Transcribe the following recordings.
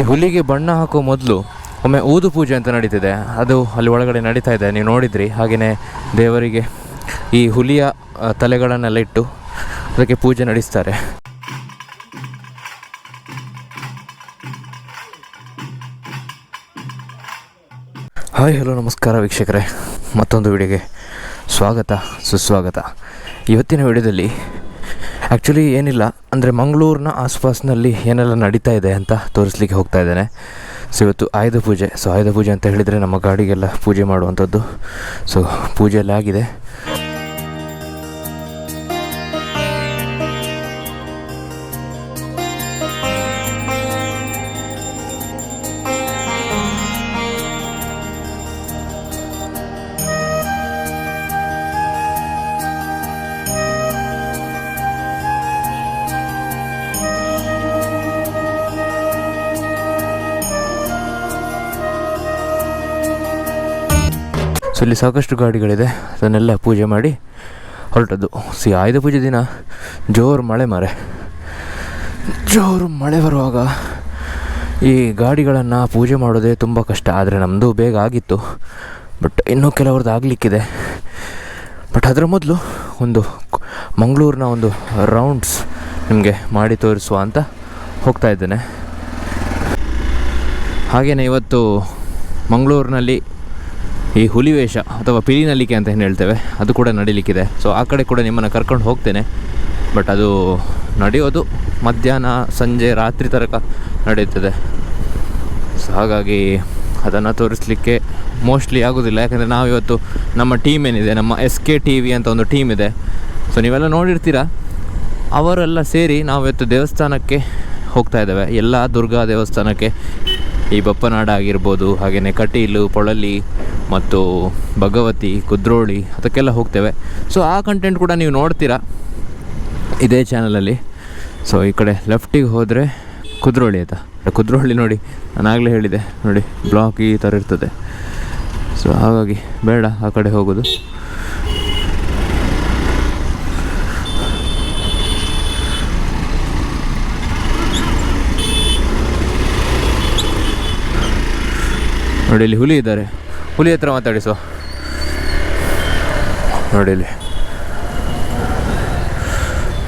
ಈ ಹುಲಿಗೆ ಬಣ್ಣ ಹಾಕೋ ಮೊದಲು ಒಮ್ಮೆ ಊದು ಪೂಜೆ ಅಂತ ನಡೀತಿದೆ. ಅದು ಅಲ್ಲಿ ಒಳಗಡೆ ನಡೀತಾ ಇದೆ. ನೀವು ನೋಡಿದ್ರಿ. ಹಾಗೆಯೇ ದೇವರಿಗೆ ಈ ಹುಲಿಯ ತಲೆಗಳನ್ನೆಲ್ಲ ಇಟ್ಟು ಅದಕ್ಕೆ ಪೂಜೆ ನಡೆಸ್ತಾರೆ. ಹಾಯ್, ಹಲೋ, ನಮಸ್ಕಾರ ವೀಕ್ಷಕರೇ. ಮತ್ತೊಂದು ವಿಡಿಯೋಗೆ ಸ್ವಾಗತ, ಸುಸ್ವಾಗತ. ಇವತ್ತಿನ ವಿಡಿಯೋದಲ್ಲಿ ಆ್ಯಕ್ಚುಲಿ ಏನಿಲ್ಲ. ಅಂದರೆ ಮಂಗಳೂರಿನ ಆಸ್ಪಾಸ್ನಲ್ಲಿ ಏನೆಲ್ಲ ನಡೀತಾ ಇದೆ ಅಂತ ತೋರಿಸ್ಲಿಕ್ಕೆ ಹೋಗ್ತಾ ಇದ್ದೇನೆ. ಸೊ ಇವತ್ತು ಆಯುಧ ಪೂಜೆ. ಸೊ ಆಯುಧ ಪೂಜೆ ಅಂತ ಹೇಳಿದರೆ ನಮ್ಮ ಗಾಡಿಗೆಲ್ಲ ಪೂಜೆ ಮಾಡುವಂಥದ್ದು. ಸೊ ಪೂಜೆ ಎಲ್ಲ ಆಗಿದೆ ಸೊ ಇಲ್ಲಿ ಸಾಕಷ್ಟು ಗಾಡಿಗಳಿದೆ. ಅದನ್ನೆಲ್ಲ ಪೂಜೆ ಮಾಡಿ ಹೊರಟದ್ದು. ಸಿ ಆಯುಧ ಪೂಜೆ ದಿನ ಜೋರು ಮಳೆ ಮಾರೆ. ಜೋರು ಮಳೆ ಬರುವಾಗ ಈ ಗಾಡಿಗಳನ್ನು ಪೂಜೆ ಮಾಡೋದೇ ತುಂಬ ಕಷ್ಟ. ಆದರೆ ನಮ್ಮದು ಬೇಗ ಆಗಿತ್ತು. ಬಟ್ ಇನ್ನೂ ಕೆಲವ್ರದ್ದು ಆಗಲಿಕ್ಕಿದೆ. ಬಟ್ ಅದರ ಮೊದಲು ಒಂದು ಮಂಗಳೂರಿನ ಒಂದು ರೌಂಡ್ಸ್ ನಿಮಗೆ ಮಾಡಿ ತೋರಿಸುವ ಅಂತ ಹೋಗ್ತಾ ಇದ್ದೇನೆ. ಹಾಗೆಯೇ ಇವತ್ತು ಮಂಗಳೂರಿನಲ್ಲಿ ಈ ಹುಲಿ ವೇಷ ಅಥವಾ ಪಿಲಿನಲಿಕೆ ಅಂತ ಏನು ಹೇಳ್ತೇವೆ, ಅದು ಕೂಡ ನಡೀಲಿಕ್ಕಿದೆ. ಸೊ ಆ ಕಡೆ ಕೂಡ ನಿಮ್ಮನ್ನು ಕರ್ಕೊಂಡು ಹೋಗ್ತೇನೆ. ಬಟ್ ಅದು ನಡೆಯೋದು ಮಧ್ಯಾಹ್ನ ಸಂಜೆ ರಾತ್ರಿ ತನಕ ನಡೆಯುತ್ತದೆ. ಸೊ ಹಾಗಾಗಿ ಅದನ್ನು ತೋರಿಸಲಿಕ್ಕೆ ಮೋಸ್ಟ್ಲಿ ಆಗೋದಿಲ್ಲ. ಯಾಕಂದರೆ ನಾವಿವತ್ತು ನಮ್ಮ ಟೀಮ್ ಏನಿದೆ, ನಮ್ಮ ಎಸ್ ಕೆ ಟಿ ವಿ ಅಂತ ಒಂದು ಟೀಮ್ ಇದೆ. ಸೊ ನೀವೆಲ್ಲ ನೋಡಿರ್ತೀರ? ಅವರೆಲ್ಲ ಸೇರಿ ನಾವು ಇವತ್ತು ದೇವಸ್ಥಾನಕ್ಕೆ ಹೋಗ್ತಾ ಇದ್ದೇವೆ. ಎಲ್ಲ ದುರ್ಗಾ ದೇವಸ್ಥಾನಕ್ಕೆ. ಈ ಬಪ್ಪನಾಡ ಆಗಿರ್ಬೋದು ಹಾಗೆಯೇ ಕಟೀಲು, ಪೊಳಲಿ ಮತ್ತು ಭಗವತಿ, ಕುದ್ರೋಳಿ ಅದಕ್ಕೆಲ್ಲ ಹೋಗ್ತೇವೆ. ಸೊ ಆ ಕಂಟೆಂಟ್ ಕೂಡ ನೀವು ನೋಡ್ತೀರಾ? ಇದೇ ಚಾನಲಲ್ಲಿ ಸೊ ಈ ಕಡೆ ಲೆಫ್ಟಿಗೆ ಹೋದರೆ ಕುದ್ರೋಳಿ ಆಯಿತಾ ಕುದ್ರೋಳಿ ನೋಡಿ, ನಾನು ಆಗಲೇ ಹೇಳಿದೆ, ನೋಡಿ ಬ್ಲಾಕ್ ಈ ಥರ ಇರ್ತದೆ. ಸೊ ಹಾಗಾಗಿ ಬೇಡ ಆ ಕಡೆ ಹೋಗೋದು. ನೋಡಿ ಇಲ್ಲಿ ಹುಲಿ ಇದ್ದಾರೆ. ಹುಲಿ ಹತ್ರ ಮಾತಾಡಿಸೋ. ನೋಡಿ ಇಲ್ಲಿ.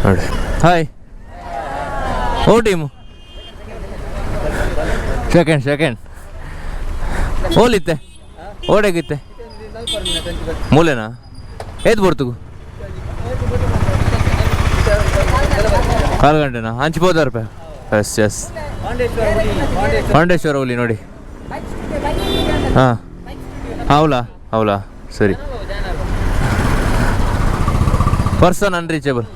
ನೋಡಿ. ಹಾಯ್ ಓ ಟೀಮು ಸೆಕೆಂಡ್ ಸೆಕೆಂಡ್ ಓಲಿತ್ತೆ ಓಡಾಗಿತ್ತೆ ಮೂಲೆನಾ? ಏದು ಬರ್ತುಗು ಕಾಲು ಗಂಟೆನಾ? ಹಂಚ್ಬೋದಾ ರೂಪಾಯಿ? ಎಸ್ ಎಸ್ ಪಾಂಡೇಶ್ವರ ಹುಲಿ ನೋಡಿ. ಹಾಂ. ಹೌಲಾ? ಸರಿ. ಪರ್ಸನ್ ಅನ್ರೀಚಬಲ್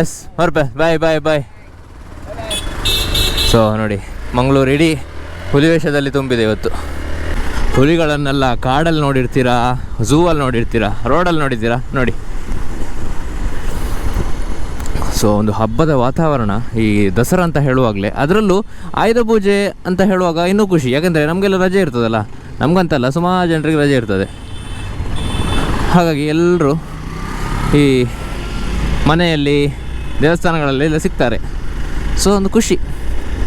ಎಸ್ ಹೊರಪೆ ಬಾಯ್ ಬಾಯ್ ಬಾಯ್ ಸೊ ನೋಡಿ, ಮಂಗಳೂರು ಇಡೀ ಹುಲಿ ವೇಷದಲ್ಲಿ ತುಂಬಿದೆ ಇವತ್ತು. ಹುಲಿಗಳನ್ನೆಲ್ಲ ಕಾಡಲ್ಲಿ ನೋಡಿರ್ತೀರಾ ಝೂವಲ್ಲಿ ನೋಡಿರ್ತೀರಾ ರೋಡಲ್ಲಿ ನೋಡಿದ್ದೀರಾ? ನೋಡಿ. ಸೊ ಒಂದು ಹಬ್ಬದ ವಾತಾವರಣ ಈ ದಸರಾ ಅಂತ ಹೇಳುವಾಗಲೇ, ಅದರಲ್ಲೂ ಆಯುಧ ಪೂಜೆ ಅಂತ ಹೇಳುವಾಗ ಇನ್ನೂ ಖುಷಿ. ಯಾಕೆಂದರೆ ನಮಗೆಲ್ಲ ರಜೆ ಇರ್ತದಲ್ಲ, ನಮಗಂತಲ್ಲ ಸುಮಾರು ಜನರಿಗೆ ರಜೆ ಇರ್ತದೆ. ಹಾಗಾಗಿ ಎಲ್ಲರೂ ಈ ಮನೆಯಲ್ಲಿ, ದೇವಸ್ಥಾನಗಳಲ್ಲಿ ಎಲ್ಲ ಸಿಗ್ತಾರೆ. ಸೊ ಒಂದು ಖುಷಿ.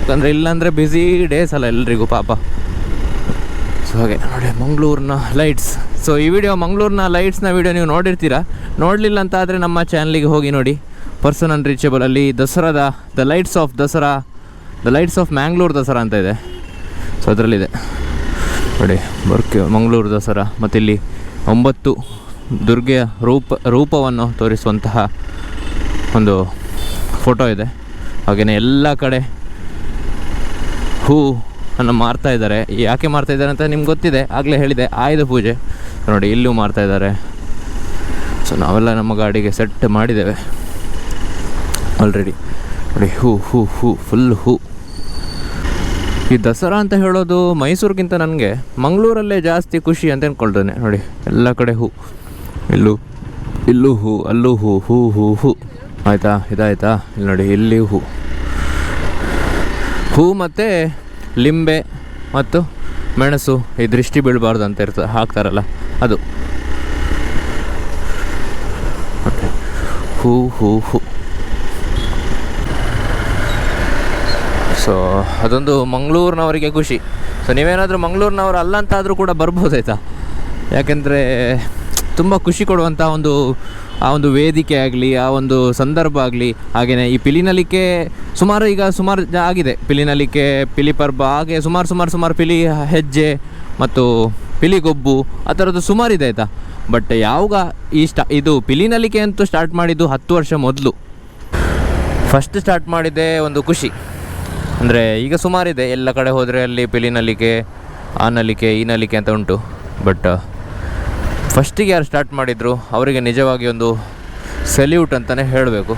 ಯಾಕಂದರೆ ಇಲ್ಲಾಂದರೆ ಬ್ಯುಸಿ ಡೇಸ್ ಅಲ್ಲ ಎಲ್ಲರಿಗೂ ಪಾಪ. ಸೊ ಹಾಗೆ ನೋಡಿ ಮಂಗಳೂರಿನ ಲೈಟ್ಸ್ ಸೊ ಈ ವಿಡಿಯೋ ಮಂಗಳೂರಿನ ಲೈಟ್ಸ್ನ ವಿಡಿಯೋ ನೀವು ನೋಡಿರ್ತೀರಾ? ನೋಡಲಿಲ್ಲ ಅಂತ ಆದರೆ ನಮ್ಮ ಚಾನಲಿಗೆ ಹೋಗಿ ನೋಡಿ. ಪರ್ಸನ್ ಅನ್ರೀಚಬಲ್ ಅಲ್ಲಿ ದಸರಾದ the lights of Dasara the lights of Mangalore Dasara ಅಂತ ಇದೆ. ಸೊ ಅದರಲ್ಲಿದೆ. ನೋಡಿ, ಬರ್ಕೆ ಮಂಗಳೂರು ದಸರಾ. ಮತ್ತು ಇಲ್ಲಿ ಒಂಬತ್ತು ದುರ್ಗೆಯ ರೂಪ ರೂಪವನ್ನು ತೋರಿಸುವಂತಹ ಒಂದು ಫೋಟೋ ಇದೆ. ಹಾಗೆಯೇ ಎಲ್ಲ ಕಡೆ ಹೂ ಅನ್ನು ಮಾರ್ತಾ ಇದ್ದಾರೆ. ಯಾಕೆ ಮಾರ್ತಾ ಇದ್ದಾರೆ ಅಂತ ನಿಮ್ಗೆ ಗೊತ್ತಿದೆ. ಆಗಲೇ ಹೇಳಿದೆ, ಆಯುಧ ಪೂಜೆ. ನೋಡಿ, ಇಲ್ಲೂ ಮಾರ್ತಾ ಇದ್ದಾರೆ. ಸೊ ನಾವೆಲ್ಲ ನಮ್ಮ ಗಾಡಿಗೆ ಸೆಟ್ ಮಾಡಿದ್ದೇವೆ. ಆಲ್ರೆಡಿ ನೋಡಿ ಹೂ ಹೂ ಹೂ ಫುಲ್ ಹೂ ಈ ದಸರಾ ಅಂತ ಹೇಳೋದು ಮೈಸೂರಿಗಿಂತ ನನಗೆ ಮಂಗಳೂರಲ್ಲೇ ಜಾಸ್ತಿ ಖುಷಿ ಅಂತ ಅಂದ್ಕೊಳ್ತೇನೆ ನೋಡಿ, ಎಲ್ಲ ಕಡೆ ಹೂ ಇಲ್ಲೂ ಇಲ್ಲೂ ಹೂ ಅಲ್ಲೂ ಹೂ ಹೂ ಹೂ ಹೂ ಆಯಿತಾ? ಇದಾಯ್ತಾ? ಇಲ್ಲಿ ನೋಡಿ, ಇಲ್ಲಿ ಹೂ ಹೂ ಮತ್ತು ಲಿಂಬೆ ಮತ್ತು ಮೆಣಸು ಈ ದೃಷ್ಟಿ ಬೀಳಬಾರ್ದು ಅಂತ ಇರ್ತ, ಹಾಕ್ತಾರಲ್ಲ, ಅದು. ಓಕೆ ಹೂ ಹೂ ಹೂ ಸೊ ಅದೊಂದು ಮಂಗಳೂರಿನವರಿಗೆ ಖುಷಿ. ಸೊ ನೀವೇನಾದರೂ ಮಂಗಳೂರಿನವರು ಅಲ್ಲ ಅಂತಾದರೂ ಕೂಡ ಬರ್ಬೋದಾಯ್ತಾ ಯಾಕೆಂದರೆ ತುಂಬ ಖುಷಿ ಕೊಡುವಂಥ ಒಂದು, ಆ ಒಂದು ವೇದಿಕೆ ಆಗಲಿ, ಆ ಒಂದು ಸಂದರ್ಭ ಆಗಲಿ ಹಾಗೆಯೇ ಈ ಪಿಲಿನಲಿಕೆ ಸುಮಾರು ಈಗ ಸುಮಾರು ಆಗಿದೆ. ಪಿಲಿನಲಿಕೆ ಪಿಲಿ ಪರ್ಬ ಹಾಗೆ ಸುಮಾರು ಸುಮಾರು ಸುಮಾರು ಪಿಲಿ ಹೆಜ್ಜೆ ಮತ್ತು ಪಿಲಿಗೊಬ್ಬು ಆ ಥರದ್ದು ಸುಮಾರಿದೆ ಆಯಿತಾ? ಬಟ್ ಯಾವಾಗ ಈ ಸ್ಟಾ, ಇದು ಪಿಲಿನಲಿಕೆ ಅಂತೂ ಸ್ಟಾರ್ಟ್ ಮಾಡಿದ್ದು ಹತ್ತು ವರ್ಷ ಮೊದಲು. ಫಸ್ಟ್ ಸ್ಟಾರ್ಟ್ ಮಾಡಿದ್ದೆ ಒಂದು ಖುಷಿ. ಅಂದರೆ ಈಗ ಸುಮಾರಿದೆ. ಎಲ್ಲ ಕಡೆ ಹೋದರೆ ಅಲ್ಲಿ ಪಿಲಿ ನಲಿಕೆ ಆ ನಲಿಕೆ ಈ ನಲಿಕೆ ಅಂತ ಉಂಟು. ಬಟ್ ಫಸ್ಟಿಗೆ ಯಾರು ಸ್ಟಾರ್ಟ್ ಮಾಡಿದ್ರು, ಅವರಿಗೆ ನಿಜವಾಗಿ ಒಂದು ಸೆಲ್ಯೂಟ್ ಅಂತಲೇ ಹೇಳಬೇಕು.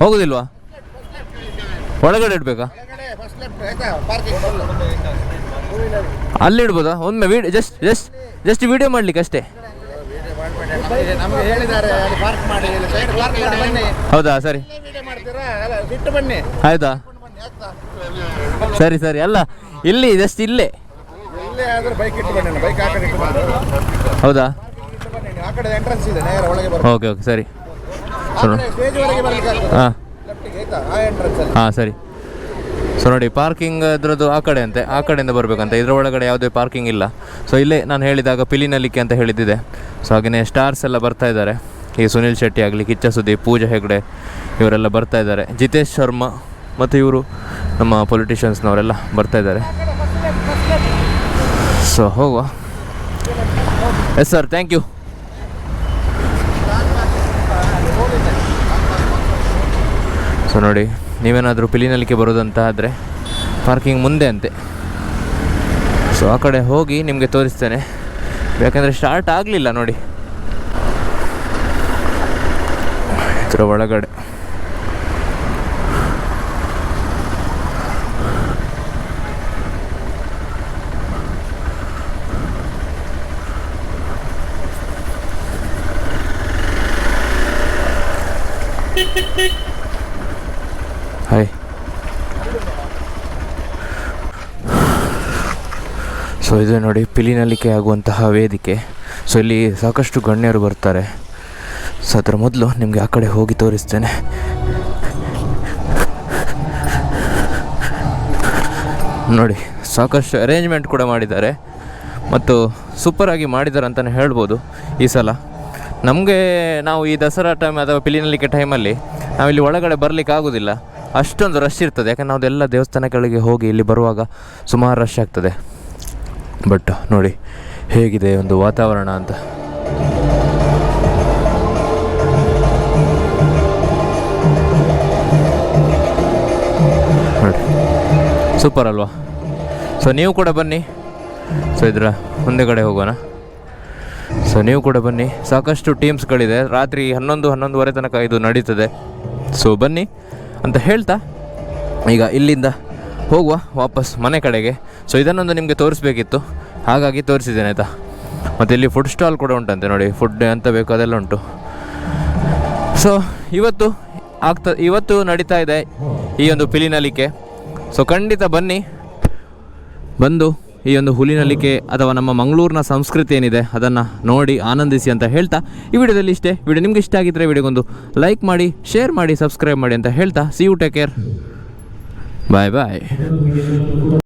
ಹೋಗೋದಿಲ್ವಾ? ಒಳಗಡೆ ಇಡಬೇಕಾ? ಅಲ್ಲಿ ಇಡ್ಬೋದಾ? ಒಮ್ಮೆ ಜಸ್ಟ್ ಜಸ್ಟ್ ಜಸ್ಟ್ ವಿಡಿಯೋ ಮಾಡಲಿಕ್ಕೆ ಅಷ್ಟೇ. ನಮ್ಗೆ ಹೇಳಿದ್ದಾರೆ ಅಲ್ಲಿ ಪಾರ್ಕ್ ಮಾಡಿ ಇಲ್ಲಿ ಸೈಡ್ ಪಾರ್ಕ್ ಮಾಡಿ ಬನ್ನಿ. ಹೌದಾ ಸರಿ. ವಿಡಿಯೋ ಮಾಡ್ತೀರಾ ಅಲ್ಲ ಬಿಟ್ಟು ಬನ್ನಿ. ಆಯ್ತಾ? ಸರಿ ಸರಿ ಅಲ್ಲ ಇಲ್ಲಿ ಜಸ್ಟ್ ಇಲ್ಲೇ. ಇಲ್ಲೇ ಆದ್ರೆ ಬೈಕ್ ಇಟ್ಟು ಬನ್ನಿ ಬೈಕ್ ಆ ಕಡೆ ಇಟ್ಟು ಬನ್ನಿ. ಹೌದಾ? ಇಟ್ಟು ಬನ್ನಿ ನೀವು ಆ ಕಡೆ ಎಂಟ್ರೆನ್ಸ್ ಇದೆ ನೇರ ಒಳಗೆ ಬರ್ಬೋದು ಓಕೆ ಓಕೆ ಸರಿ. ಸ್ಟೇಜ್ ಬರ್ಲಿಕ್ಕೆ ಹಾಂ. ಹಾಂ ಸರಿ. ಸೊ ನೋಡಿ ಪಾರ್ಕಿಂಗ್ ಅದರದ್ದು ಆ ಕಡೆ ಅಂತೆ ಆ ಕಡೆಯಿಂದ ಬರಬೇಕಂತ. ಇದರ ಒಳಗಡೆ ಯಾವುದೇ ಪಾರ್ಕಿಂಗ್ ಇಲ್ಲ. ಸೊ ಇಲ್ಲೇ ನಾನು ಹೇಳಿದಾಗ ಪಿಲಿನಲಿಕ್ಕೆ ಅಂತ ಹೇಳಿದ್ದಿದೆ. ಸೊ ಹಾಗೆಯೇ ಸ್ಟಾರ್ಸ್ ಎಲ್ಲ ಬರ್ತಾ ಇದ್ದಾರೆ. ಈ ಸುನಿಲ್ ಶೆಟ್ಟಿ ಆಗಲಿ, ಕಿಚ್ಚ ಸುದೀಪ್, ಪೂಜಾ ಹೆಗ್ಡೆ, ಇವರೆಲ್ಲ ಬರ್ತಾ ಇದ್ದಾರೆ. ಜಿತೇಶ್ ಶರ್ಮಾ ಮತ್ತು ಇವರು ನಮ್ಮ ಪೊಲಿಟಿಷಿಯನ್ಸ್ನವರೆಲ್ಲ ಬರ್ತಾ ಇದ್ದಾರೆ. ಸೊ ಹೋಗುವ. Yes sir thank you so ನೋಡಿ ನೀವೇನಾದರೂ ಪಿಲಿನಲ್ಲಿಗೆ ಬರೋದಂತ ಆದರೆ ಪಾರ್ಕಿಂಗ್ ಮುಂದೆ ಅಂತೆ. ಸೊ ಆ ಕಡೆ ಹೋಗಿ ನಿಮಗೆ ತೋರಿಸ್ತೇನೆ. ಯಾಕಂದರೆ ಸ್ಟಾರ್ಟ್ ಆಗಲಿಲ್ಲ ನೋಡಿ. ಇದರ ಒಳಗಡೆ. ಸೊ ಇದು ನೋಡಿ ಪಿಲಿನಲಿಕೆ ಆಗುವಂತಹ ವೇದಿಕೆ. ಸೊ ಇಲ್ಲಿ ಸಾಕಷ್ಟು ಗಣ್ಯರು ಬರ್ತಾರೆ. ಸೊ ಅದರ ಮೊದಲು ನಿಮಗೆ ಆ ಕಡೆ ಹೋಗಿ ತೋರಿಸ್ತೇನೆ. ನೋಡಿ, ಸಾಕಷ್ಟು ಅರೇಂಜ್ಮೆಂಟ್ ಕೂಡ ಮಾಡಿದ್ದಾರೆ. ಮತ್ತು ಸೂಪರಾಗಿ ಮಾಡಿದ್ದಾರೆ ಅಂತಲೇ ಹೇಳ್ಬೋದು ಈ ಸಲ. ನಮಗೆ ನಾವು ಈ ದಸರಾ ಟೈಮ್ ಅಥವಾ ಪಿಲಿನಲಿಕೆ ಟೈಮಲ್ಲಿ ನಾವಿಲ್ಲಿ ಒಳಗಡೆ ಬರಲಿಕ್ಕೆ ಆಗೋದಿಲ್ಲ. ಅಷ್ಟೊಂದು ರಶ್ ಇರ್ತದೆ. ಯಾಕಂದ್ರೆ ಎಲ್ಲ ದೇವಸ್ಥಾನಗಳಿಗೆ ಹೋಗಿ ಇಲ್ಲಿ ಬರುವಾಗ ಸುಮಾರು ರಶ್ ಆಗ್ತದೆ. ಬಟ್ ನೋಡಿ, ಹೇಗಿದೆ ಒಂದು ವಾತಾವರಣ ಅಂತ. ಸೂಪರ್ ಅಲ್ವಾ? ಸೊ ನೀವು ಕೂಡ ಬನ್ನಿ. ಸೊ ಇದರ ಮುಂದೆಗಡೆ ಹೋಗೋಣ. ಸೊ ನೀವು ಕೂಡ ಬನ್ನಿ. ಸಾಕಷ್ಟು ಟೀಮ್ಸ್ಗಳಿದೆ. ರಾತ್ರಿ ಹನ್ನೊಂದು, ಹನ್ನೊಂದುವರೆ ತನಕ ಇದು ನಡೀತದೆ. ಸೊ ಬನ್ನಿ ಅಂತ ಹೇಳ್ತಾ, ಈಗ ಇಲ್ಲಿಂದ ಹೋಗುವ ವಾಪಸ್ ಮನೆ ಕಡೆಗೆ. ಸೊ ಇದನ್ನೊಂದು ನಿಮಗೆ ತೋರಿಸ್ಬೇಕಿತ್ತು. ಹಾಗಾಗಿ ತೋರಿಸಿದ್ದೇನೆ, ಆಯಿತಾ? ಮತ್ತು ಇಲ್ಲಿ ಫುಡ್ ಸ್ಟಾಲ್ ಕೂಡ ಉಂಟಂತೆ ನೋಡಿ. ಫುಡ್ ಎಂತ ಬೇಕು ಅದೆಲ್ಲ ಉಂಟು. ಸೊ ಇವತ್ತು ಆಗ್ತಾ, ಇವತ್ತು ನಡೀತಾ ಇದೆ ಈ ಒಂದು ಪಿಲಿನಲಿಕೆ ಸೊ ಖಂಡಿತ ಬನ್ನಿ. ಬಂದು ಈ ಒಂದು ಹುಲಿನಲಿಕೆ ಅಥವಾ ನಮ್ಮ ಮಂಗಳೂರಿನ ಸಂಸ್ಕೃತಿ ಏನಿದೆ ಅದನ್ನು ನೋಡಿ ಆನಂದಿಸಿ ಅಂತ ಹೇಳ್ತಾ ಈ ವಿಡಿಯೋದಲ್ಲಿ ಇಷ್ಟೇ. ವಿಡಿಯೋ ನಿಮ್ಗೆ ಇಷ್ಟ ಆಗಿದ್ದರೆ ವಿಡಿಯೋಗೊಂದು ಲೈಕ್ ಮಾಡಿ ಶೇರ್ ಮಾಡಿ ಸಬ್ಸ್ಕ್ರೈಬ್ ಮಾಡಿ ಅಂತ ಹೇಳ್ತಾ. See you take care bye bye